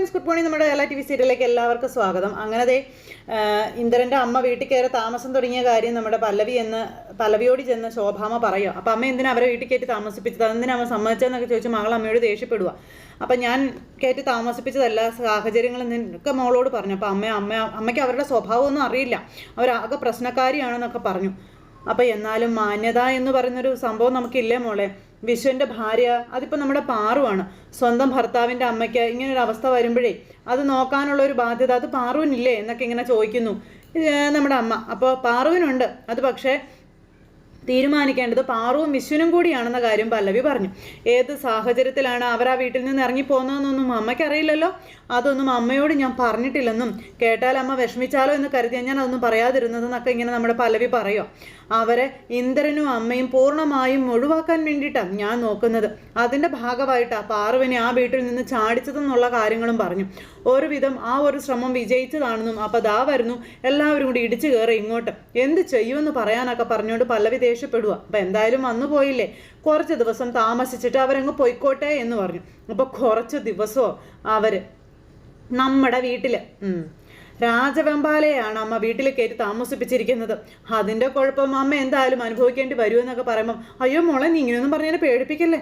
Friends good morning. നമ്മുടെ Kerala T V സീരിയലിലേക്ക് എല്ലാവർക്കും സ്വാഗതം. അങ്ങനെ ദേ ഇന്ദ്രന്റെ അമ്മ വീട്ടിൽ കയറി താമസം തുടങ്ങിയ കാര്യം നമ്മുടെ പല്ലവി എന്ന് പല്ലവിയോട് ചെന്ന് ശോഭാമ പറയുക അപ്പം അമ്മ എന്തിനാ അവരെ വീട്ടിൽ കയറ്റി താമസിപ്പിച്ചത്? അതെന്തിനാ അവൻ സമ്മതിച്ചതെന്നൊക്കെ ചോദിച്ച് മകൾ അമ്മയോട് ദേഷ്യപ്പെടുക അപ്പം ഞാൻ കയറ്റി താമസിപ്പിച്ചതല്ല സാഹചര്യങ്ങൾ നിനക്ക് മോളോട് പറഞ്ഞു. അപ്പം അമ്മ അമ്മ അമ്മയ്ക്ക് അവരുടെ സ്വഭാവമൊന്നും അറിയില്ല. അവരാകെ പ്രശ്നക്കാരിയാണെന്നൊക്കെ പറഞ്ഞു. അപ്പം എന്നാലും മാന്യത എന്ന് പറയുന്നൊരു സംഭവം നമുക്കില്ലേ മോളെ? വിശ്വന്റെ ഭാര്യ അതിപ്പോൾ നമ്മുടെ പാറുവാണ്. സ്വന്തം ഭർത്താവിന്റെ അമ്മയ്ക്ക് ഇങ്ങനെ ഒരു അവസ്ഥ വരുമ്പോഴേ അത് നോക്കാനുള്ള ഒരു ബാധ്യത. അത് പാറുവിനില്ലേ? എന്നൊക്കെ ഇങ്ങനെ ചോദിക്കുന്നു നമ്മുടെ അമ്മ. അപ്പോൾ പാറുവിനുണ്ട്. അത് പക്ഷേ തീരുമാനിക്കേണ്ടത് പാറുവും വിശ്വനും കൂടിയാണെന്ന കാര്യം പല്ലവി പറഞ്ഞു. ഏത് സാഹചര്യത്തിലാണ് അവർ ആ വീട്ടിൽ നിന്ന് ഇറങ്ങി പോകുന്നതെന്നൊന്നും അമ്മയ്ക്കറിയില്ലല്ലോ? അതൊന്നും അമ്മയോട് ഞാൻ പറഞ്ഞിട്ടില്ലെന്നും കേട്ടാൽ അമ്മ വിഷമിച്ചാലോ എന്ന് കരുതിയാൽ ഞാൻ അതൊന്നും പറയാതിരുന്നതെന്നൊക്കെ ഇങ്ങനെ നമ്മുടെ പല്ലവി പറയോ. അവരെ ഇന്ദ്രനും അമ്മയും പൂർണമായും ഒഴിവാക്കാൻ വേണ്ടിയിട്ടാണ് ഞാൻ നോക്കുന്നത്. അതിന്റെ ഭാഗമായിട്ടാണ് പാറുവിനെ ആ വീട്ടിൽ നിന്ന് ചാടിച്ചതെന്നുള്ള കാര്യങ്ങളും പറഞ്ഞു. ഒരുവിധം ആ ഒരു ശ്രമം വിജയിച്ചതാണെന്നും അപ്പോൾ ദാ വരുന്നു. എല്ലാവരും കൂടി ഇടിച്ചു കയറി ഇങ്ങോട്ട്. എന്ത് ചെയ്യുമെന്ന് പറയാനൊക്കെ പറഞ്ഞുകൊണ്ട് പല്ലവി ദേഷ്യപ്പെടുക അപ്പം എന്തായാലും വന്നു പോയില്ലേ? കുറച്ച് ദിവസം താമസിച്ചിട്ട് അവരങ്ങ് പോയിക്കോട്ടെ എന്ന് പറഞ്ഞു. അപ്പോൾ കുറച്ച് ദിവസമോ അവർ നമ്മുടെ വീട്ടിൽ രാജവെമ്പാലയാണ് അമ്മ വീട്ടിൽ കയറ്റി താമസിപ്പിച്ചിരിക്കുന്നത്. അതിന്റെ കുഴപ്പം അമ്മ എന്തായാലും അനുഭവിക്കേണ്ടി വരുമെന്നൊക്കെ പറയുമ്പം അയ്യോ മോളെ നീ ഇങ്ങനെയൊന്നും പറഞ്ഞാൽ പേടിപ്പിക്കല്ലേ?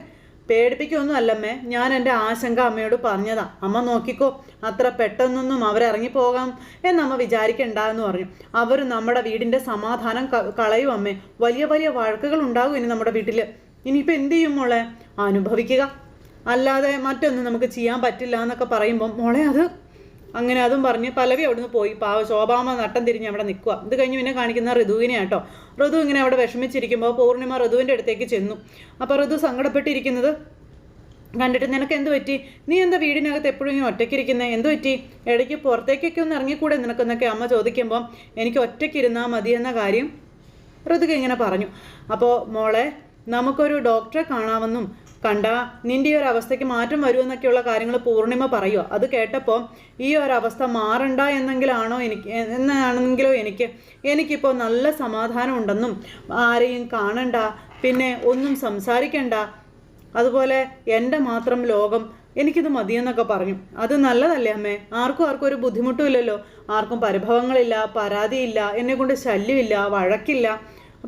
പേടിപ്പിക്കൊന്നും അല്ലമ്മേ ഞാൻ എന്റെ ആശങ്ക അമ്മയോട് പറഞ്ഞതാ. അമ്മ നോക്കിക്കോ അത്ര പെട്ടെന്നൊന്നും അവരിറങ്ങിപ്പോകാം എന്നമ്മ വിചാരിക്കണ്ട എന്ന് പറഞ്ഞു. അവർ നമ്മുടെ വീടിന്റെ സമാധാനം കളയും അമ്മേ. വലിയ വലിയ വഴക്കുകൾ ഉണ്ടാകും ഇനി നമ്മുടെ വീട്ടിൽ ഇനിയിപ്പോൾ എന്ത് ചെയ്യും മോളെ? അനുഭവിക്കുക. അല്ലാതെ മറ്റൊന്നും നമുക്ക് ചെയ്യാൻ പറ്റില്ല എന്നൊക്കെ പറയുമ്പം മോളെ അത് അങ്ങനെ അതും പറഞ്ഞ് പലവി അവിടുന്ന് പോയി. പാവ ശോഭാമ നട്ടം തിരിഞ്ഞ് അവിടെ നിൽക്കുക ഇത് കഴിഞ്ഞ് പിന്നെ കാണിക്കുന്ന ഋതുവിനെ കേട്ടോ ഋതു ഇങ്ങനെ അവിടെ വിഷമിച്ചിരിക്കുമ്പോൾ പൂർണിമ ഋതുവിന്റെ അടുത്തേക്ക് ചെന്നു. അപ്പോൾ ഋതു സങ്കടപ്പെട്ടിരിക്കുന്നത് കണ്ടിട്ട് നിനക്ക് എന്ത് പറ്റി? നീ എന്താ വീടിനകത്ത് എപ്പോഴും ഇങ്ങനെ ഒറ്റയ്ക്കിരിക്കുന്നത് എന്ത് പറ്റി? ഇടയ്ക്ക് പുറത്തേക്കൊക്കെ ഒന്ന് ഇറങ്ങിക്കൂടെ നിനക്കെന്നൊക്കെ? അമ്മ ചോദിക്കുമ്പോൾ എനിക്ക് ഒറ്റയ്ക്കിരുന്നാൽ മതി എന്ന കാര്യം ഋതുക ഇങ്ങനെ പറഞ്ഞു. അപ്പോൾ മോളെ നമുക്കൊരു ഡോക്ടറെ കാണാമെന്നും കണ്ട നിന്റെ ഈ ഒരു അവസ്ഥയ്ക്ക് മാറ്റം വരുമെന്നൊക്കെയുള്ള കാര്യങ്ങൾ പൂർണിമ പറയുക അത് കേട്ടപ്പോൾ ഈ ഒരു അവസ്ഥ മാറണ്ട എന്നെങ്കിലാണോ എനിക്ക് എന്നാണെങ്കിലോ എനിക്ക് എനിക്കിപ്പോൾ നല്ല സമാധാനം ഉണ്ടെന്നും ആരെയും കാണണ്ട പിന്നെ ഒന്നും സംസാരിക്കണ്ട. അതുപോലെ എന്റെ മാത്രം ലോകം എനിക്കിത് മതിയെന്നൊക്കെ പറഞ്ഞു. അത് നല്ലതല്ലേ അമ്മേ? ആർക്കും ആർക്കും ഒരു ബുദ്ധിമുട്ടുമില്ലല്ലോ ആർക്കും പരിഭവങ്ങളില്ല പരാതിയില്ല എന്നെ കൊണ്ട് ശല്യമില്ല വഴക്കില്ല.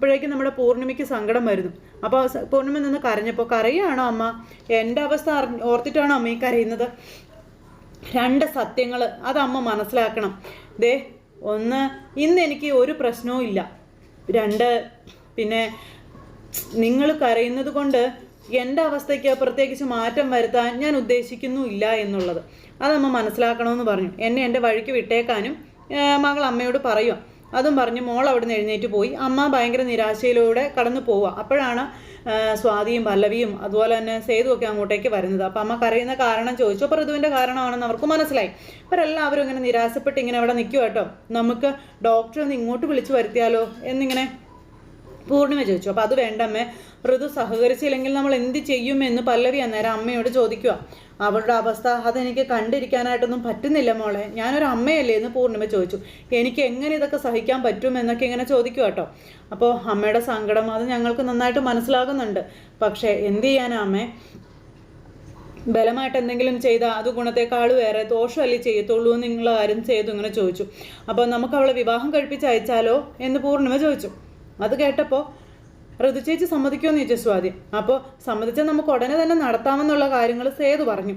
അപ്പോഴേക്കും നമ്മുടെ പൂർണിമയ്ക്ക് സങ്കടം വരുന്നു. അപ്പോൾ പൂർണിമ നിന്ന് കരഞ്ഞപ്പോൾ കരയാണോ അമ്മ? എന്റെ അവസ്ഥ ഓർത്തിട്ടാണോ അമ്മ ഈ കരയുന്നത്? രണ്ട് സത്യങ്ങൾ അത് അമ്മ മനസ്സിലാക്കണം. ദേ ഒന്ന് ഇന്ന് എനിക്ക് ഒരു പ്രശ്നവും ഇല്ല. രണ്ട് പിന്നെ നിങ്ങൾ കരയുന്നത് കൊണ്ട് എന്റെ അവസ്ഥയ്ക്ക് പ്രത്യേകിച്ച് മാറ്റം വരുത്താൻ ഞാൻ ഉദ്ദേശിക്കുന്നു ഇല്ല എന്നുള്ളത്. അതമ്മ മനസ്സിലാക്കണമെന്ന് പറഞ്ഞു. എന്നെ എന്റെ വഴിക്ക് വിട്ടേക്കാനും മകൾ അമ്മയോട് പറയുക അതും പറഞ്ഞ് മോൾ അവിടെ നിന്ന് എഴുന്നേറ്റ് പോയി. അമ്മ ഭയങ്കര നിരാശയിലൂടെ കടന്നു പോവുക. അപ്പോഴാണ് സ്വാതിയും പല്ലവിയും അതുപോലെ തന്നെ സേതുവൊക്കെ അങ്ങോട്ടേക്ക് വരുന്നത്. അപ്പം അമ്മ കരയുന്ന കാരണം ചോദിച്ചു. അപ്പോൾ ഋതുവിന്റെ കാരണമാണെന്ന് അവർക്ക് മനസ്സിലായി. അവരെല്ലാവരും ഇങ്ങനെ നിരാശപ്പെട്ട് ഇങ്ങനെ അവിടെ നിൽക്കുക കേട്ടോ. നമുക്ക് ഡോക്ടറെ ഒന്ന് ഇങ്ങോട്ട് വിളിച്ചു വരുത്തിയാലോ? എന്നിങ്ങനെ പൂർണിമ ചോദിച്ചു. അപ്പോൾ അത് വേണ്ടമ്മേ ഋതു സഹകരിച്ചില്ലെങ്കിൽ നമ്മൾ എന്ത് ചെയ്യും എന്ന് പല്ലവി അന്നേരം അമ്മയോട് ചോദിക്കുക. അവളുടെ അവസ്ഥ അതെനിക്ക് കണ്ടിരിക്കാനായിട്ടൊന്നും പറ്റുന്നില്ല മോളെ. ഞാനൊരു അമ്മയല്ലേ എന്ന് പൂർണിമ ചോദിച്ചു. എനിക്ക് എങ്ങനെ ഇതൊക്കെ സഹിക്കാൻ പറ്റും എന്നൊക്കെ ഇങ്ങനെ ചോദിക്കുക കേട്ടോ. അപ്പോൾ അമ്മയുടെ സങ്കടം അത് ഞങ്ങൾക്ക് നന്നായിട്ട് മനസ്സിലാകുന്നുണ്ട്. പക്ഷേ എന്ത് ചെയ്യാനാ അമ്മേ? ബലമായിട്ട് എന്തെങ്കിലും ചെയ്താൽ അത് ഗുണത്തെക്കാൾ വേറെ ദോഷമല്ലേ ചെയ്യത്തുള്ളൂ എന്ന് നിങ്ങൾ ആരും ചെയ്തു ഇങ്ങനെ ചോദിച്ചു. അപ്പോൾ നമുക്ക് അവളെ വിവാഹം കഴിപ്പിച്ച് അയച്ചാലോ എന്ന് പൂർണിമ ചോദിച്ചു. അത് കേട്ടപ്പോൾ ഋതു ചേച്ചി സമ്മതിക്കുമെന്ന് ചോദിച്ചു സ്വാതി അപ്പോൾ സമ്മതിച്ചാൽ നമുക്ക് ഉടനെ തന്നെ നടത്താമെന്നുള്ള കാര്യങ്ങൾ സേതു പറഞ്ഞു.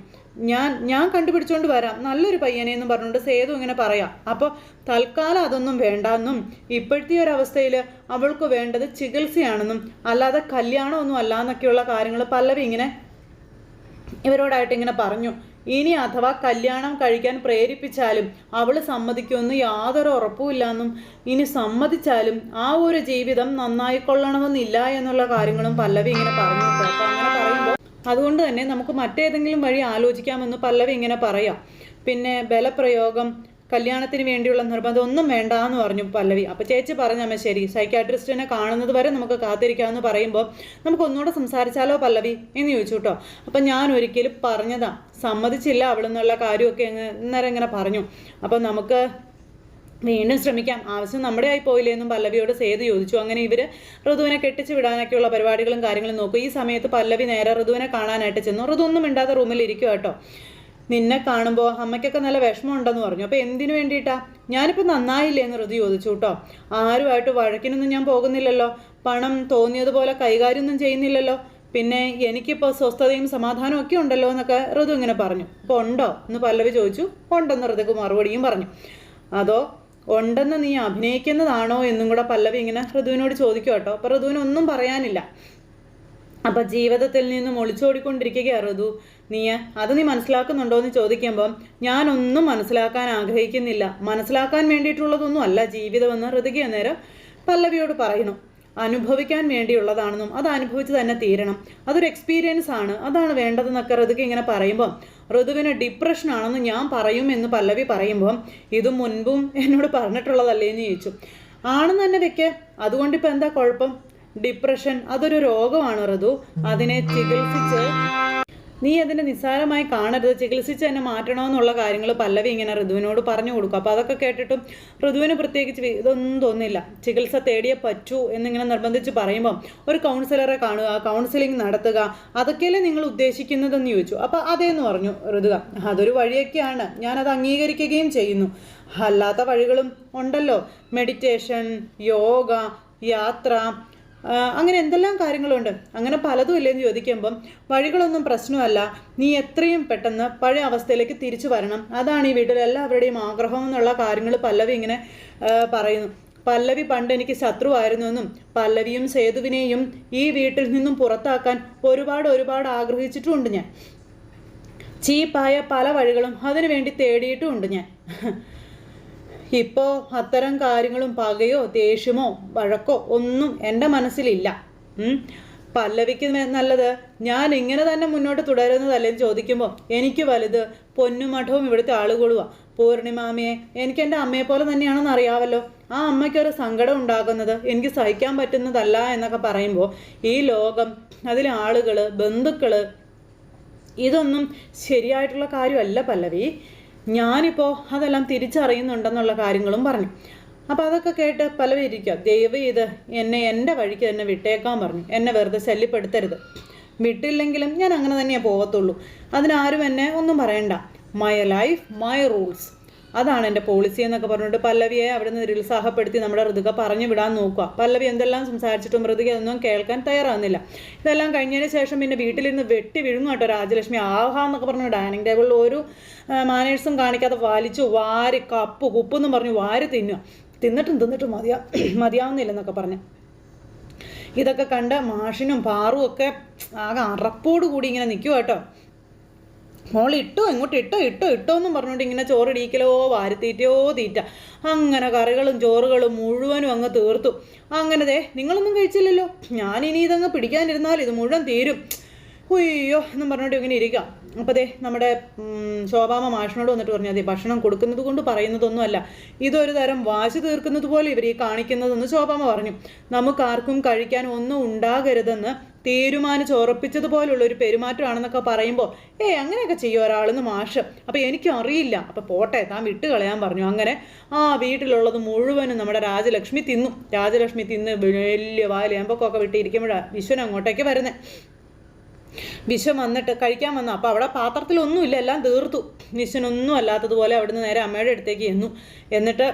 ഞാൻ ഞാൻ കണ്ടുപിടിച്ചുകൊണ്ട് വരാം. നല്ലൊരു പയ്യനെ എന്ന് പറഞ്ഞുകൊണ്ട് സേതു ഇങ്ങനെ പറയാം. അപ്പോൾ തൽക്കാലം അതൊന്നും വേണ്ടെന്നും ഇപ്പോഴത്തെ ഒരു അവസ്ഥയിൽ അവൾക്ക് വേണ്ടത് ചികിത്സയാണെന്നും അല്ലാതെ കല്യാണമൊന്നും അല്ല എന്നൊക്കെയുള്ള കാര്യങ്ങൾ പല്ലവി ഇങ്ങനെ ഇവരോടായിട്ട് ഇങ്ങനെ പറഞ്ഞു. ഇനി അഥവാ കല്യാണം കഴിക്കാൻ പ്രേരിപ്പിച്ചാലും അവൾ സമ്മതിക്കുമെന്ന് യാതൊരു ഉറപ്പുമില്ലെന്നും ഇനി സമ്മതിച്ചാലും ആ ഒരു ജീവിതം നന്നായി കൊള്ളണമെന്നില്ല എന്നുള്ള കാര്യങ്ങളും പല്ലവി ഇങ്ങനെ പറഞ്ഞു. അങ്ങനെ പറയുമ്പോൾ അതുകൊണ്ട് തന്നെ നമുക്ക് മറ്റേതെങ്കിലും വഴി ആലോചിക്കാമെന്ന് പല്ലവി ഇങ്ങനെ പറയാം. പിന്നെ ബലപ്രയോഗം കല്യാണത്തിന് വേണ്ടിയുള്ള നിർബന്ധം ഒന്നും വേണ്ട എന്ന് പറഞ്ഞു പല്ലവി. അപ്പോൾ ചേച്ചി പറഞ്ഞമ്മ ശരി സൈക്കാട്രിസ്റ്റിനെ കാണുന്നത് വരെ നമുക്ക് കാത്തിരിക്കാമെന്ന് പറയുമ്പോൾ നമുക്ക് ഒന്നുകൂടെ സംസാരിച്ചാലോ പല്ലവി എന്ന് ചോദിച്ചു കേട്ടോ. അപ്പം ഞാൻ ഒരിക്കലും പറഞ്ഞതാ സമ്മതിച്ചില്ല അവളെന്നുള്ള കാര്യമൊക്കെ ഇന്നേരം ഇങ്ങനെ പറഞ്ഞു. അപ്പം നമുക്ക് വീണ്ടും ശ്രമിക്കാം. ആവശ്യം നമ്മുടെ ആയി പോയില്ലേ എന്നും പല്ലവിയോട് സേതു ചോദിച്ചു. അങ്ങനെ ഇവർ ഋതുവിനെ കെട്ടിച്ചു വിടാനൊക്കെയുള്ള പരിപാടികളും കാര്യങ്ങളും നോക്കും. ഈ സമയത്ത് പല്ലവി നേരെ ഋതുവിനെ കാണാനായിട്ട് ചെന്നു. ഋതു ഒന്നും മിണ്ടാത്ത റൂമിൽ ഇരിക്കുക കേട്ടോ. നിന്നെ കാണുമ്പോൾ അമ്മയ്ക്കൊക്കെ നല്ല വിഷമമുണ്ടെന്ന് പറഞ്ഞു. അപ്പോൾ എന്തിനു വേണ്ടിയിട്ടാ? ഞാനിപ്പോൾ നന്നായില്ലേ എന്ന് ഋതു ചോദിച്ചു കേട്ടോ. ആരുമായിട്ട് വഴക്കിനൊന്നും ഞാൻ പോകുന്നില്ലല്ലോ. പണം തോന്നിയതുപോലെ കൈകാര്യമൊന്നും ചെയ്യുന്നില്ലല്ലോ. പിന്നെ എനിക്കിപ്പോൾ സ്വസ്ഥതയും സമാധാനവും ഒക്കെ ഉണ്ടല്ലോ എന്നൊക്കെ ഋതു ഇങ്ങനെ പറഞ്ഞു. അപ്പോൾ ഉണ്ടോ? എന്ന് പല്ലവി ചോദിച്ചു. ഉണ്ടെന്ന് ഋതുക്ക് മറുപടിയും പറഞ്ഞു. അതോ ഉണ്ടെന്ന് നീ അഭിനയിക്കുന്നതാണോ എന്നും കൂടെ പല്ലവി ഇങ്ങനെ ഋതുവിനോട് ചോദിക്കും കേട്ടോ. അപ്പോൾ ഋതുവിനൊന്നും പറയാനില്ല. അപ്പൊ ജീവിതത്തിൽ നിന്നും ഒളിച്ചോടിക്കൊണ്ടിരിക്കുകയാണ് ഋതു. നീ അത് നീ മനസ്സിലാക്കുന്നുണ്ടോ എന്ന് ചോദിക്കുമ്പം ഞാനൊന്നും മനസ്സിലാക്കാൻ ആഗ്രഹിക്കുന്നില്ല. മനസ്സിലാക്കാൻ വേണ്ടിയിട്ടുള്ളതൊന്നും അല്ല ജീവിതമെന്ന് ഋതുക അന്നേരം പല്ലവിയോട് പറയുന്നു. അനുഭവിക്കാൻ വേണ്ടിയുള്ളതാണെന്നും അത് അനുഭവിച്ച് തന്നെ തീരണം. അതൊരു എക്സ്പീരിയൻസ് ആണ്. അതാണ് വേണ്ടതെന്നൊക്കെ ഋതുക ഇങ്ങനെ പറയുമ്പോൾ ഋതുവിന് ഡിപ്രഷൻ ആണെന്ന് ഞാൻ പറയും എന്ന് പല്ലവി പറയുമ്പോൾ ഇത് മുൻപും എന്നോട് പറഞ്ഞിട്ടുള്ളതല്ലേ എന്ന് ചോദിച്ചു. ആണെന്ന് തന്നെ വെക്ക്. ഇപ്പം എന്താ കുഴപ്പം? ഡിപ്രഷൻ അതൊരു രോഗമാണ് ഋതു. അതിനെ ചികിത്സിച്ച് നീ അതിനെ നിസ്സാരമായി കാണരുത്. ചികിത്സിച്ച് തന്നെ മാറ്റണമെന്നുള്ള കാര്യങ്ങൾ പല്ലവി ഇങ്ങനെ ഋതുവിനോട് പറഞ്ഞു കൊടുക്കും. അപ്പോൾ അതൊക്കെ കേട്ടിട്ടും ഋതുവിന് പ്രത്യേകിച്ച് ഇതൊന്നും തോന്നില്ല ചികിത്സ തേടിയേ പറ്റൂ എന്നിങ്ങനെ നിർബന്ധിച്ച് പറയുമ്പം ഒരു കൗൺസിലറെ കാണുക കൗൺസിലിംഗ് നടത്തുക അതൊക്കെയല്ലേ നിങ്ങൾ ഉദ്ദേശിക്കുന്നതെന്ന് ചോദിച്ചു. അപ്പോൾ അതേന്ന് പറഞ്ഞു ഋതുക. അതൊരു വഴിയൊക്കെയാണ്. ഞാനത് അംഗീകരിക്കുകയും ചെയ്യുന്നു. അല്ലാത്ത വഴികളും ഉണ്ടല്ലോ. മെഡിറ്റേഷൻ യോഗ യാത്ര അങ്ങനെ എന്തെല്ലാം കാര്യങ്ങളുണ്ട്? അങ്ങനെ പലതും ഇല്ലെന്ന് ചോദിക്കുമ്പം വഴികളൊന്നും പ്രശ്നമല്ല. നീ എത്രയും പെട്ടെന്ന് പഴയ അവസ്ഥയിലേക്ക് തിരിച്ചു വരണം. അതാണ് ഈ വീട്ടിൽ എല്ലാവരുടെയും ആഗ്രഹം എന്നുള്ള കാര്യങ്ങൾ പല്ലവി ഇങ്ങനെ പറയുന്നു. പല്ലവി പണ്ട് എനിക്ക് ശത്രുവായിരുന്നു എന്നും പല്ലവിയും സേതുവിനെയും ഈ വീട്ടിൽ നിന്നും പുറത്താക്കാൻ ഒരുപാട് ഒരുപാട് ആഗ്രഹിച്ചിട്ടുമുണ്ട് ഞാൻ. ചീപ്പായ പല വഴികളും അതിനു വേണ്ടി തേടിയിട്ടുമുണ്ട് ഞാൻ. ഇപ്പോൾ അത്തരം കാര്യങ്ങളും പകയോ ദേഷ്യമോ വഴക്കോ ഒന്നും എന്റെ മനസ്സിലില്ല. പല്ലവിക്ക് നല്ലത് ഞാൻ ഇങ്ങനെ തന്നെ മുന്നോട്ട് തുടരുന്നതല്ലേ ചോദിക്കുമ്പോൾ എനിക്ക് വലുത് പൊന്നുമഠവും ഇവിടുത്തെ ആളുകളുവാ പൂർണിമാമയെ എനിക്ക് എന്റെ അമ്മയെ പോലെ തന്നെയാണെന്ന് അറിയാമല്ലോ ആ അമ്മയ്ക്കൊരു സങ്കടം ഉണ്ടാകുന്നത് എനിക്ക് സഹിക്കാൻ പറ്റുന്നതല്ല എന്നൊക്കെ പറയുമ്പോൾ ഈ ലോകം അതിലെ ആളുകൾ ബന്ധുക്കൾ ഇതൊന്നും ശരിയായിട്ടുള്ള കാര്യമല്ല പല്ലവി. ഞാനിപ്പോൾ അതെല്ലാം തിരിച്ചറിയുന്നുണ്ടെന്നുള്ള കാര്യങ്ങളും പറഞ്ഞു. അപ്പോൾ അതൊക്കെ കേട്ട് പല്ലവി ഇരിക്കുക ദൈവം ഇത് എന്നെ എന്റെ വഴിക്ക് തന്നെ വിട്ടേക്കാൻ പറഞ്ഞു. എന്നെ വെറുതെ ശല്യപ്പെടുത്തരുത്. വിട്ടില്ലെങ്കിലും ഞാൻ അങ്ങനെ തന്നെയേ പോകത്തുള്ളൂ. അതിനാരും എന്നെ ഒന്നും പറയണ്ട. മൈ ലൈഫ് മൈ റൂൾസ് അതാണ് എന്റെ പോളിസി എന്നൊക്കെ പറഞ്ഞിട്ട് പല്ലവിയെ അവിടെ നിന്ന് നിരുത്സാഹപ്പെടുത്തി നമ്മുടെ ഋതുക പറഞ്ഞു വിടാൻ നോക്കുക. പല്ലവി എന്തെല്ലാം സംസാരിച്ചിട്ടും ഋതുക അതൊന്നും കേൾക്കാൻ തയ്യാറാകുന്നില്ല ഇതെല്ലാം കഴിഞ്ഞതിന് ശേഷം പിന്നെ വീട്ടിലിരുന്ന് വെട്ടി വിഴുങ്ങും കേട്ടോ രാജലക്ഷ്മി. ആഹാ എന്നൊക്കെ പറഞ്ഞു ഡൈനിങ് ടേബിളിൽ ഒരു മാനേഴ്സും കാണിക്കാതെ വലിച്ചു വാരി കപ്പ് കുപ്പെന്നും പറഞ്ഞു വാരി തിന്നുക. തിന്നിട്ടും തിന്നിട്ടും മതിയാ മതിയാവുന്നില്ലെന്നൊക്കെ പറഞ്ഞു. ഇതൊക്കെ കണ്ട് മാഷിനും പാറും ഒക്കെ ആകെ അറപ്പോട് കൂടി ഇങ്ങനെ നിൽക്കുക കേട്ടോ. മോൾ ഇട്ടോ ഇങ്ങോട്ട് ഇട്ടോ ഇട്ടോ ഇട്ടോ എന്നും പറഞ്ഞുകൊണ്ട് ഇങ്ങനെ ചോറിടിക്കലോ വാരത്തീറ്റയോ തീറ്റ. അങ്ങനെ കറികളും ചോറുകളും മുഴുവനും അങ്ങ് തീർത്തു. അങ്ങനെ ദേ നിങ്ങളൊന്നും കഴിച്ചില്ലല്ലോ. ഞാൻ ഇനി ഇതങ്ങ് പിടിക്കാനിരുന്നാൽ ഇത് മുഴുവൻ തീരും. ഉയ്യോ എന്നും പറഞ്ഞുകൊണ്ട് ഇങ്ങനെ ഇരിക്കാം. അപ്പോൾ ദേ നമ്മുടെ ശോഭാമ മാഷിനോട് വന്നിട്ട് പറഞ്ഞു അതെ ഭക്ഷണം കൊടുക്കുന്നത് കൊണ്ട് പറയുന്നതൊന്നുമല്ല. ഇതൊരു തരം വാശി തീർക്കുന്നത് പോലെ ഇവർ ഈ കാണിക്കുന്നതെന്ന് ശോഭാമ പറഞ്ഞു. നമുക്കാർക്കും കഴിക്കാൻ ഒന്നും ഉണ്ടാകരുതെന്ന് തീരുമാനിച്ച് ഉറപ്പിച്ചതുപോലുള്ള ഒരു പെരുമാറ്റമാണെന്നൊക്കെ പറയുമ്പോൾ ഏയ് അങ്ങനെയൊക്കെ ചെയ്യും ഒരാളെന്ന് മാഷ്. അപ്പോൾ എനിക്കും അറിയില്ല അപ്പോൾ പോട്ടെ താൻ വിട്ട് കളയാൻ പറഞ്ഞു. അങ്ങനെ ആ വീട്ടിലുള്ളത് മുഴുവനും നമ്മുടെ രാജലക്ഷ്മി തിന്നു. രാജലക്ഷ്മി തിന്ന് വലിയ വാൽ എമ്പൊക്കെ വിട്ടിരിക്കുമ്പോഴാണ് വിശ്വൻ അങ്ങോട്ടേക്ക് വരുന്നത് വിശ്വം വന്നിട്ട് കഴിക്കാൻ വന്നു. അപ്പോൾ അവിടെ പാത്രത്തിലൊന്നുമില്ല എല്ലാം തീർത്തു. വിശ്വനൊന്നും അല്ലാത്തതുപോലെ അവിടുന്ന് നേരെ അമ്മയുടെ അടുത്തേക്ക് ചെന്നു. എന്നിട്ട്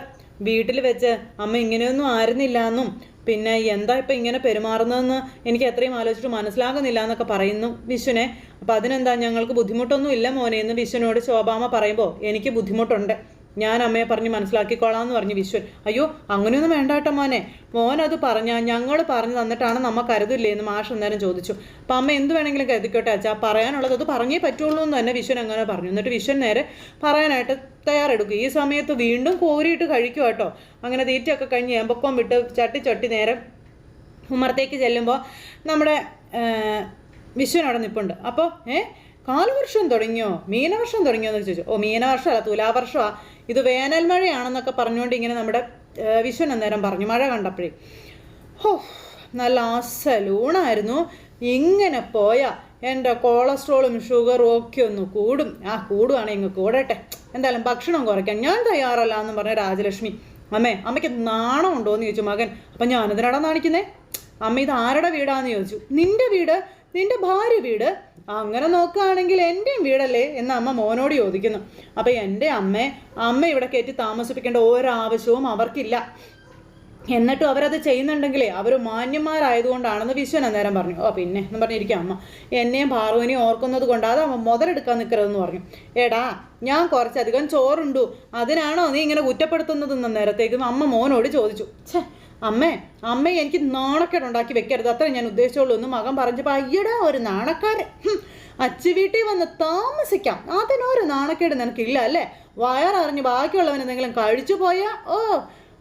വീട്ടിൽ വെച്ച് അമ്മ ഇങ്ങനെയൊന്നും ആയിരുന്നില്ല എന്നും പിന്നെ എന്താ ഇപ്പം ഇങ്ങനെ പെരുമാറുന്നതെന്ന് എനിക്ക് എത്രയും ആലോചിച്ചിട്ട് മനസ്സിലാകുന്നില്ല എന്നൊക്കെ പറയുന്നു വിശ്വനെ അപ്പം അതിനെന്താ ഞങ്ങൾക്ക് ബുദ്ധിമുട്ടൊന്നും ഇല്ല മോനെ എന്ന് വിശ്വനോട് ശോഭാമ പറയുമ്പോൾ എനിക്ക് ബുദ്ധിമുട്ടുണ്ട്. ഞാൻ അമ്മയെ പറഞ്ഞ് മനസ്സിലാക്കിക്കോളാം എന്ന് പറഞ്ഞു വിശ്വൻ അയ്യോ അങ്ങനെയൊന്നും വേണ്ട കേട്ടോ മോനെ. മോൻ അത് പറഞ്ഞ ഞങ്ങൾ പറഞ്ഞു തന്നിട്ടാണ് നമ്മ കരുതില്ലേ എന്ന് മാഷ് അന്നേരം ചോദിച്ചു. അപ്പം അമ്മ എന്ത് വേണമെങ്കിലും കരുതിക്കോട്ടെ അച്ഛാ. പറയാനുള്ളത് അത് പറഞ്ഞേ പറ്റുള്ളൂ എന്ന് തന്നെ വിശ്വൻ അങ്ങനെ പറഞ്ഞു. എന്നിട്ട് വിശ്വൻ നേരെ പറയാനായിട്ട് തയ്യാറെടുക്കും. ഈ സമയത്ത് വീണ്ടും കോരിയിട്ട് കഴിക്കും കേട്ടോ. അങ്ങനെ തീറ്റയൊക്കെ കഴിഞ്ഞ് ഏമ്പക്കം വിട്ട് ചട്ടി ചട്ടി നേരെ ഉമ്മറത്തേക്ക് ചെല്ലുമ്പോൾ നമ്മുടെ വിശ്വൻ അവിടെ നിൽപ്പുണ്ട് അപ്പോൾ ഏഹ് കാലവർഷം തുടങ്ങിയോ? മീനവർഷം തുടങ്ങിയോ എന്ന് ചോദിച്ചു. ഓ മീനവർഷമല്ല തുലാവർഷമാ ഇത് വേനൽ മഴയാണെന്നൊക്കെ പറഞ്ഞുകൊണ്ട് ഇങ്ങനെ നമ്മുടെ വിശ്വൻ അന്നേരം പറഞ്ഞു. മഴ കണ്ടപ്പോഴേ. ഹോ നല്ല അസലൂണായിരുന്നു. ഇങ്ങനെ പോയാ എന്റെ കൊളസ്ട്രോളും ഷുഗറും ഒക്കെ ഒന്ന് കൂടും. ആ കൂടുവാണെങ്കിൽ ഇങ്ങ് കൂടട്ടെ. എന്തായാലും ഭക്ഷണം കുറയ്ക്കാൻ ഞാൻ തയ്യാറല്ല എന്ന് പറഞ്ഞ രാജലക്ഷ്മി അമ്മേ അമ്മയ്ക്ക് നാണം ഉണ്ടോ എന്ന് ചോദിച്ചു മകൻ. അപ്പം ഞാനെന്തിനാടാ നാണിക്കുന്നേ? അമ്മ ഇത് ആരുടെ വീടാന്ന് ചോദിച്ചു. നിന്റെ വീട് നിന്റെ ഭാര്യ വീട്? അങ്ങനെ നോക്കുകയാണെങ്കിൽ എന്റെയും വീടല്ലേ? എന്ന് അമ്മ മോനോട് ചോദിക്കുന്നു. അപ്പം എന്റെ അമ്മ അമ്മ ഇവിടെ കയറ്റി താമസിപ്പിക്കേണ്ട ഒരാവശ്യവും അവർക്കില്ല. എന്നിട്ടും അവരത് ചെയ്യുന്നുണ്ടെങ്കിലേ അവർ മാന്യന്മാരായതുകൊണ്ടാണെന്ന് വിശ്വൻ അന്നേരം പറഞ്ഞു. ഓ പിന്നെ എന്ന് പറഞ്ഞിരിക്കും അമ്മ. എന്നെയും ഭാർഗവനെയും ഓർക്കുന്നത് കൊണ്ട് അത് അവൻ മുതലെടുക്കാൻ നിൽക്കരുതെന്ന് പറഞ്ഞു. എടാ ഞാൻ കുറച്ചധികം ചോറുണ്ടു. അതിനാണോ നീ ഇങ്ങനെ കുറ്റപ്പെടുത്തുന്നതെന്ന് നേരത്തേക്കും അമ്മ മോനോട് ചോദിച്ചു. ഛേ അമ്മേ അമ്മേ എനിക്ക് നാണക്കേട് ഉണ്ടാക്കി വെക്കരുത്. അത്ര ഞാൻ ഉദ്ദേശിച്ചുള്ളൂ എന്ന് മകൻ പറഞ്ഞപ്പോൾ അയ്യടാ ഒരു നാണക്കാരൻ. അച്ചു വീട്ടിൽ വന്ന് താമസിക്കാം. അതിനൊരു നാണക്കേട് നിനക്കില്ല അല്ലേ? വയററിഞ്ഞ് ബാക്കിയുള്ളവൻ എന്തെങ്കിലും കഴിച്ചു പോയാ ഓ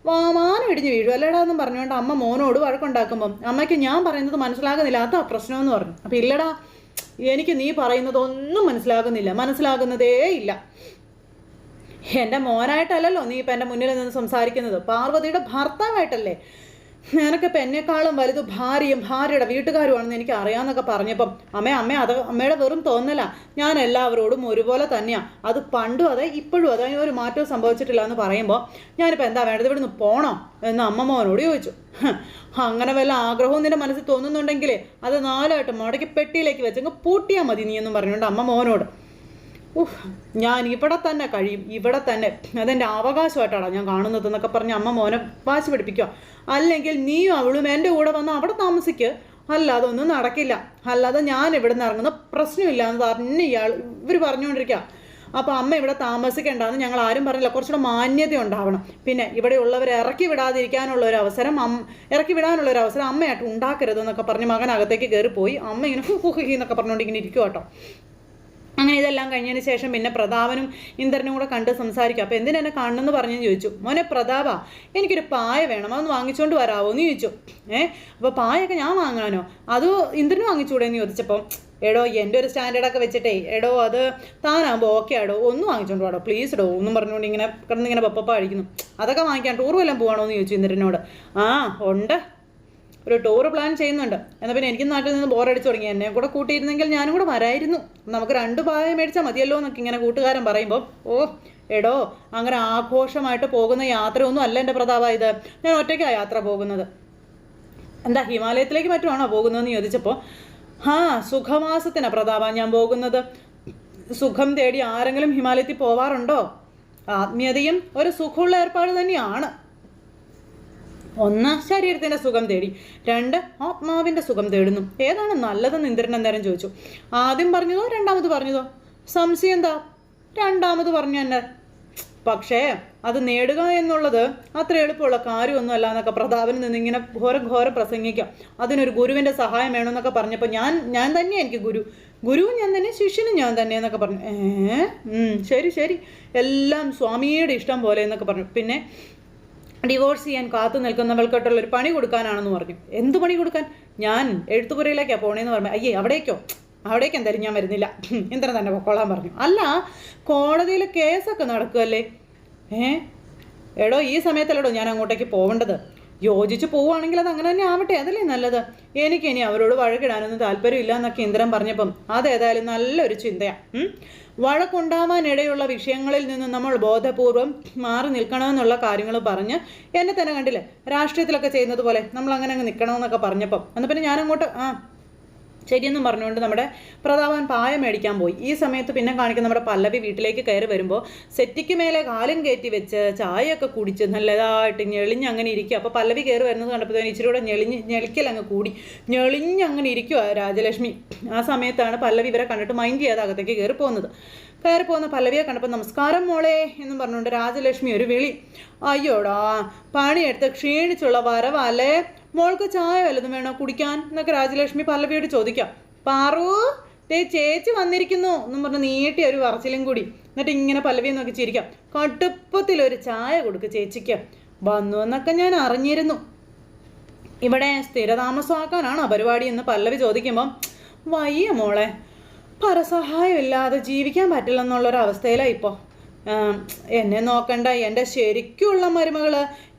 വാമാനം ഇടിഞ്ഞ് വീഴും. അല്ലടാ എന്നും പറഞ്ഞുകൊണ്ട് അമ്മ മോനോട് വഴക്കുണ്ടാക്കുമ്പം അമ്മയ്ക്ക് ഞാൻ പറയുന്നത് മനസ്സിലാകുന്നില്ല. അതാ പ്രശ്നമെന്ന് പറഞ്ഞു. അപ്പം ഇല്ലടാ എനിക്ക് നീ പറയുന്നതൊന്നും മനസ്സിലാകുന്നില്ല. മനസ്സിലാകുന്നതേ ഇല്ല. എന്റെ മോനായിട്ടല്ലല്ലോ നീ ഇപ്പം എന്റെ മുന്നിൽ നിന്ന് സംസാരിക്കുന്നത്. പാർവതിയുടെ ഭർത്താവായിട്ടല്ലേ? ഞാനൊക്കെ ഇപ്പം എന്നെക്കാളും വലുത് ഭാര്യയും ഭാര്യയുടെ വീട്ടുകാരുമാണെന്ന് എനിക്ക് അറിയാമെന്നൊക്കെ പറഞ്ഞപ്പം അമ്മേ അമ്മ അത് അമ്മയുടെ വെറും തോന്നല. ഞാൻ എല്ലാവരോടും ഒരുപോലെ തന്നെയാണ് അത് പണ്ടും അതെ ഇപ്പോഴും അതെ ഒരു മാറ്റവും സംഭവിച്ചിട്ടില്ല എന്ന് പറയുമ്പോൾ ഞാനിപ്പോൾ എന്താ വേണ്ടത്? ഇവിടുന്ന് പോണോ? എന്ന് അമ്മ മോനോട് ചോദിച്ചു. അങ്ങനെ വല്ല ആഗ്രഹവും നിന്റെ മനസ്സിൽ തോന്നുന്നുണ്ടെങ്കിലേ അത് നാലായിട്ട് മുടക്കി പെട്ടിയിലേക്ക് വെച്ചങ്ങ് പൂട്ടിയാൽ മതി നീ എന്നും പറഞ്ഞുകൊണ്ട് അമ്മ മോനോട്. ഞാൻ ഇവിടെ തന്നെ കഴിയും ഇവിടെ തന്നെ. അതെന്റെ അവകാശമായിട്ടാണ് ഞാൻ കാണുന്നത് എന്നൊക്കെ പറഞ്ഞ് അമ്മ മോനെ വാശി പഠിപ്പിക്കുക അല്ലെങ്കിൽ നീയും അവളും എന്റെ കൂടെ വന്ന് അവിടെ താമസിക്ക്. അല്ലാതെ ഒന്നും നടക്കില്ല. അല്ലാതെ ഞാൻ ഇവിടെ നിന്ന് ഇറങ്ങുന്ന പ്രശ്നമില്ല എന്ന് പറഞ്ഞ് ഇയാൾ ഇവർ പറഞ്ഞുകൊണ്ടിരിക്കുക. അപ്പോൾ അമ്മ ഇവിടെ താമസിക്കേണ്ടെന്ന് ഞങ്ങൾ ആരും പറഞ്ഞില്ല. കുറച്ചുകൂടെ മാന്യത ഉണ്ടാവണം. പിന്നെ ഇവിടെ ഉള്ളവരെ ഇറക്കി വിടാതിരിക്കാനുള്ള ഒരു അവസരം അമ്മ ഇറക്കി വിടാനുള്ള ഒരു അവസരം അമ്മയായിട്ട് ഉണ്ടാക്കരുത് എന്നൊക്കെ പറഞ്ഞ് മകനകത്തേക്ക് കയറിപ്പോയി. കയറി പോയി അമ്മ ഇങ്ങനെ ഹു ഹു ഹി എന്നൊക്കെ പറഞ്ഞുകൊണ്ട് ഇങ്ങനെ ഇരിക്കും കേട്ടോ അങ്ങനെ ഇതെല്ലാം കഴിഞ്ഞതിന് ശേഷം പിന്നെ പ്രതാപനും ഇന്ദ്രനും കൂടെ കണ്ട് സംസാരിക്കും. അപ്പോൾ എന്തിനാ എന്നെ കാണണമെന്ന് പറഞ്ഞെന്ന് ചോദിച്ചു. മോനെ പ്രതാപ എനിക്കൊരു പായ വേണം അതൊന്ന് വാങ്ങിച്ചുകൊണ്ട് വരാമോ എന്ന് ചോദിച്ചു. ഏഹ് അപ്പോൾ പായൊക്കെ ഞാൻ വാങ്ങാനോ? അത് ഇന്ദ്രന് വാങ്ങിച്ചുകൂടെ എന്ന് ചോദിച്ചപ്പോൾ എടോ എന്റെ ഒരു സ്റ്റാൻഡേർഡൊക്കെ വെച്ചിട്ടേ എടോ അത് താനാകുമ്പോൾ ഓക്കെ ആടോ ഒന്ന് വാങ്ങിച്ചോണ്ട് വാടോ പ്ലീസ് ഡോ ഒന്നും പറഞ്ഞുകൊണ്ട് ഇങ്ങനെ കിടന്നിങ്ങനെ പപ്പപ്പ അഴിക്കുന്നു അതൊക്കെ വാങ്ങിക്കാൻ ടൂർ വല്ലതും പോകണോ എന്ന് ചോദിച്ചു ഇന്ദ്രനോട്. ആ ഉണ്ട്. ഒരു ടൂർ പ്ലാൻ ചെയ്യുന്നുണ്ട്. എന്നാൽ പിന്നെ എനിക്ക് നാട്ടിൽ നിന്ന് ബോറടിച്ചു തുടങ്ങി. എന്നെ കൂടെ കൂട്ടിയിരുന്നെങ്കിൽ ഞാനും കൂടെ വരായിരുന്നു. നമുക്ക് രണ്ട് പായ മേടിച്ചാൽ മതിയല്ലോ എന്നൊക്കെ ഇങ്ങനെ കൂട്ടുകാരൻ പറയുമ്പോൾ ഓ എടോ അങ്ങനെ ആഘോഷമായിട്ട് പോകുന്ന യാത്രയൊന്നും അല്ല എന്റെ പ്രതാപ ഇത്. ഞാൻ ഒറ്റയ്ക്കാണ് യാത്ര പോകുന്നത്. എന്താ ഹിമാലയത്തിലേക്ക് മറ്റുമാണോ പോകുന്നതെന്ന് ചോദിച്ചപ്പോൾ ആ സുഖമാസത്തിനാണ് പ്രതാപ ഞാൻ പോകുന്നത്. സുഖം തേടി ആരെങ്കിലും ഹിമാലയത്തിൽ പോവാറുണ്ടോ? ആത്മീയതയും ഒരു സുഖമുള്ള ഏർപ്പാട് തന്നെയാണ്. ഒന്ന് ശരീരത്തിന്റെ സുഖം തേടി. രണ്ട് ആത്മാവിന്റെ സുഖം തേടുന്നു. ഏതാണ് നല്ലതെന്ന് ഇന്ദ്രൻ അന്നേരം ചോദിച്ചു. ആദ്യം പറഞ്ഞതോ രണ്ടാമത് പറഞ്ഞതോ? സംശയം എന്താ? രണ്ടാമത് പറഞ്ഞു തന്നെ. പക്ഷേ അത് നേടുക എന്നുള്ളത് അത്ര എളുപ്പമുള്ള കാര്യമൊന്നും അല്ല എന്നൊക്കെ പ്രതാപനിൽ നിന്ന് ഇങ്ങനെ ഘോര ഘോര പ്രസംഗിക്കാം. അതിനൊരു ഗുരുവിന്റെ സഹായം വേണമെന്നൊക്കെ പറഞ്ഞപ്പോൾ ഞാൻ ഞാൻ തന്നെ എനിക്ക് ഗുരു. ഗുരുവും ഞാൻ തന്നെ ശിഷ്യനും ഞാൻ തന്നെ എന്നൊക്കെ പറഞ്ഞു. ഏ? ശരി ശരി. എല്ലാം സ്വാമിയുടെ ഇഷ്ടം പോലെ എന്നൊക്കെ പറഞ്ഞു. പിന്നെ ഡിവോഴ്സ് ചെയ്യാൻ കാത്തു നിൽക്കുന്നവൾക്കായിട്ടുള്ള ഒരു പണി കൊടുക്കാനാണെന്ന് പറഞ്ഞു. എന്ത് പണി കൊടുക്കാൻ? ഞാൻ എഴുത്തുപുരയിലേക്കാണ് പോണേന്ന് പറഞ്ഞു. അയ്യേ അവിടേക്കോ? അവിടേക്ക് എന്തായാലും ഞാൻ വരുന്നില്ല. ഇന്ദ്രൻ തന്നെ പൊക്കോളാൻ പറഞ്ഞു. അല്ല കോടതിയിൽ കേസൊക്കെ നടക്കുമല്ലേ ഏ? എടോ ഈ സമയത്തല്ലടോ ഞാൻ അങ്ങോട്ടേക്ക് പോവേണ്ടത്. യോജിച്ച് പോവുകയാണെങ്കിൽ അത് അങ്ങനെ തന്നെ ആവട്ടെ. അതല്ലേ നല്ലത്? എനിക്ക് ഇനി അവരോട് വഴക്കിടാനൊന്നും താല്പര്യമില്ല എന്നൊക്കെ ഇന്ദ്രൻ പറഞ്ഞപ്പം അതേതായാലും നല്ലൊരു ചിന്തയാണ്. വഴക്കുണ്ടാവാനിടയുള്ള വിഷയങ്ങളിൽ നിന്ന് നമ്മൾ ബോധപൂർവം മാറി നിൽക്കണമെന്നുള്ള കാര്യങ്ങൾ പറഞ്ഞ് എന്നെ തന്നെ കണ്ടില്ലേ? രാഷ്ട്രീയത്തിലൊക്കെ ചെയ്യുന്നത് പോലെ നമ്മൾ അങ്ങനെ അങ്ങ് നിൽക്കണമെന്നൊക്കെ പറഞ്ഞപ്പം. എന്നാൽ പിന്നെ ഞാനങ്ങോട്ട് ആ ശരിയെന്നും പറഞ്ഞുകൊണ്ട് നമ്മുടെ പ്രതാപൻ പായ മേടിക്കാൻ പോയി. ഈ സമയത്ത് പിന്നെ കാണിക്കുന്ന നമ്മുടെ പല്ലവി വീട്ടിലേക്ക് കയറി വരുമ്പോൾ സെറ്റിക്ക് മേലെ കാലും കയറ്റി വെച്ച് ചായയൊക്കെ കുടിച്ച് നല്ലതായിട്ട് ഞെളിഞ്ഞ് അങ്ങനെ ഇരിക്കുക. അപ്പോൾ പല്ലവി കയറി വരുന്നത് കണ്ടപ്പോൾ ഇച്ചിരി കൂടെ ഞെളിഞ്ഞ് ഞെളിക്കൽ അങ്ങ് കൂടി. ഞെളിഞ്ഞ് അങ്ങനെ ഇരിക്കുക രാജലക്ഷ്മി. ആ സമയത്താണ് പല്ലവി ഇവരെ കണ്ടിട്ട് മൈൻഡ് ചെയ്യാതെ അകത്തേക്ക് കയറി പോകുന്നത്. കയറി പോകുന്ന പല്ലവിയെ കണ്ടപ്പോൾ നമസ്കാരം മോളെ എന്നും പറഞ്ഞുകൊണ്ട് രാജലക്ഷ്മി ഒരു വിളി. അയ്യോടാ പണിയെടുത്ത് ക്ഷീണിച്ചുള്ള വരവല്ലേ മോൾക്ക് ചായ വല്ലതും വേണോ? കുടിക്കാൻ? എന്നൊക്കെ രാജലക്ഷ്മി പല്ലവിയോട് ചോദിക്കാം. പാറു തേ ചേച്ചി വന്നിരിക്കുന്നു എന്നും പറഞ്ഞ് നീട്ടി ഒരു പറച്ചിലും കൂടി. എന്നിട്ട് ഇങ്ങനെ പല്ലവിയെ നോക്കി ചിരിക്കാം. കടുപ്പത്തിലൊരു ചായ കൊടുക്ക് ചേച്ചിക്ക്. വന്നു എന്നൊക്കെ ഞാൻ അറിഞ്ഞിരുന്നു. ഇവിടെ സ്ഥിരതാമസമാക്കാനാണോ പരിപാടി എന്ന് പല്ലവി ചോദിക്കുമ്പം വയ്യ മോളെ പരസഹായമില്ലാതെ ജീവിക്കാൻ പറ്റില്ലെന്നുള്ളൊരവസ്ഥയിലാണ് ഇപ്പോൾ എന്നെ നോക്കണ്ട എന്റെ ശരിക്കുള്ള മരുമകൾ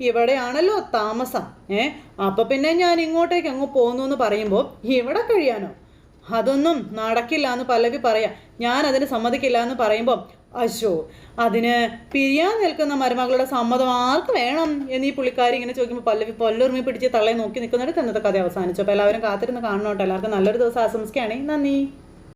ഇവിടെയാണല്ലോ താമസം. ഏ അപ്പം പിന്നെ ഞാൻ ഇങ്ങോട്ടേക്ക് അങ്ങ് പോകുന്നു എന്ന് പറയുമ്പോൾ ഇവിടെ കഴിയാനോ? അതൊന്നും നടക്കില്ല എന്ന് പല്ലവി പറയാം. ഞാൻ അതിന് സമ്മതിക്കില്ല എന്ന് പറയുമ്പോൾ അശോ അതിന് പിരിയാൻ നിൽക്കുന്ന മരുമകളുടെ സമ്മതം ആർക്ക് വേണം? എന്ന് ഈ പുള്ളിക്കാരി ഇങ്ങനെ ചോദിക്കുമ്പോൾ പല്ലവി പൊല്ലുറുമി പിടിച്ച് തള്ളയെ നോക്കി നിൽക്കുന്നിടത്ത് ഇന്നത്തെ കഥ അവസാനിച്ചു. അപ്പോൾ എല്ലാവരും കാത്തിരുന്ന് കാണണം കേട്ടോ എല്ലാവർക്കും നല്ലൊരു ദിവസം ആശംസിക്കുകയാണെങ്കിൽ നന്ദി.